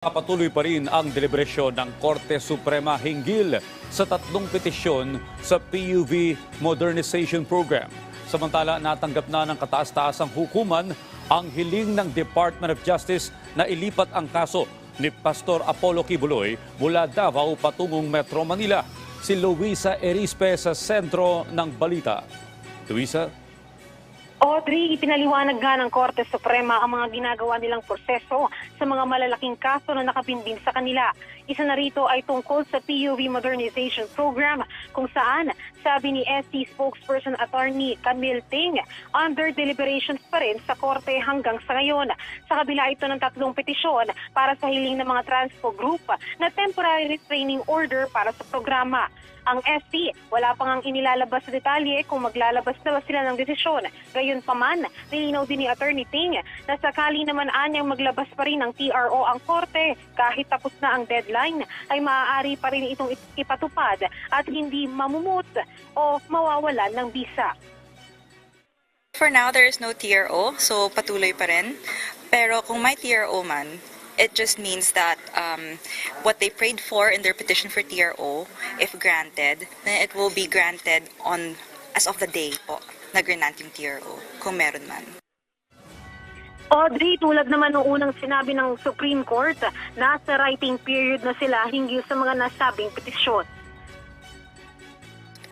Patuloy pa rin ang deliberasyon ng Korte Suprema hinggil sa tatlong petisyon sa PUV Modernization Program. Samantala, natanggap na ng kataas-taasang hukuman ang hiling ng Department of Justice na ilipat ang kaso ni Pastor Apollo Kibuloy mula Davao patungong Metro Manila. Si Luisa Erispe sa sentro ng balita. Luisa? Audrey, ipinaliwanag nga ng Korte Suprema ang mga ginagawa nilang proseso sa mga malalaking kaso na nakabinbin sa kanila. Isa na rito ay tungkol sa PUV Modernization Program kung saan, sabi ni SC spokesperson attorney Camille Ting, under deliberations pa rin sa Korte hanggang sa ngayon. Sa kabila ito ng tatlong petisyon para sa hiling ng mga transpo group na temporary restraining order para sa programa. Ang SC, wala pang ang inilalabas sa detalye kung maglalabas na ba sila ng desisyon. Gayunpaman, nilinaw din ni Attorney Ting na sakali naman anyang maglabas pa rin ng TRO ang korte kahit tapos na ang deadline ay maaari pa rin itong ipatupad at hindi mamumut o mawawalan ng bisa. For now, there is no TRO, so patuloy pa rin. Pero kung may TRO man, it just means that um, what they prayed for in their petition for TRO, if granted, it will be granted on as of the day po na grant yung TRO, kung meron man. Audrey, tulad naman ng unang sinabi ng Supreme Court, nasa writing period na sila hinggil sa mga nasabing petisyon.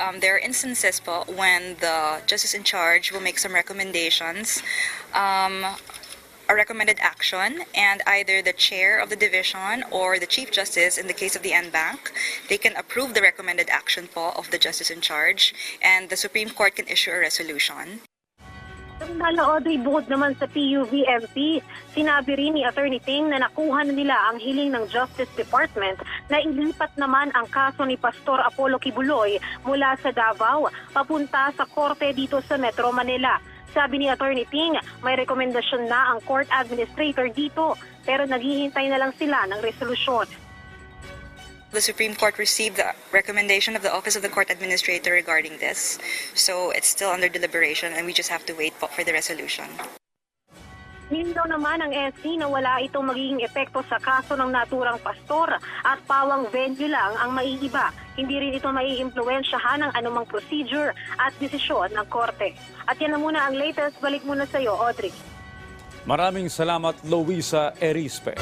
um, there are instances po when the justice in charge will make some recommendations, um, a recommended action, and either the chair of the division or the chief justice, in the case of the N Bank, they can approve the recommended action po of the justice in charge, and the Supreme Court can issue a resolution. Samantala, Audrey, bukod naman sa PUVMP, sinabi rin ni Attorney Ting na nakuha na nila ang hiling ng Justice Department na ilipat naman ang kaso ni Pastor Apollo Kibuloy mula sa Davao papunta sa korte dito sa Metro Manila. Sabi ni Attorney Ting, may rekomendasyon na ang court administrator dito pero naghihintay na lang sila ng resolusyon. The Supreme Court received the recommendation of the Office of the Court Administrator regarding this, so it's still under deliberation, and we just have to wait for the resolution. Nilinaw naman ang SC na wala itong magiging epekto sa kaso ng naturang pastor at pawang venue lang ang maiiba. Hindi rin ito maiimpluwensyahan ng anumang procedure at desisyon ng korte. At yan na muna ang latest. Balik muna sa iyo, Audrey. Maraming salamat, Luisa Erispe.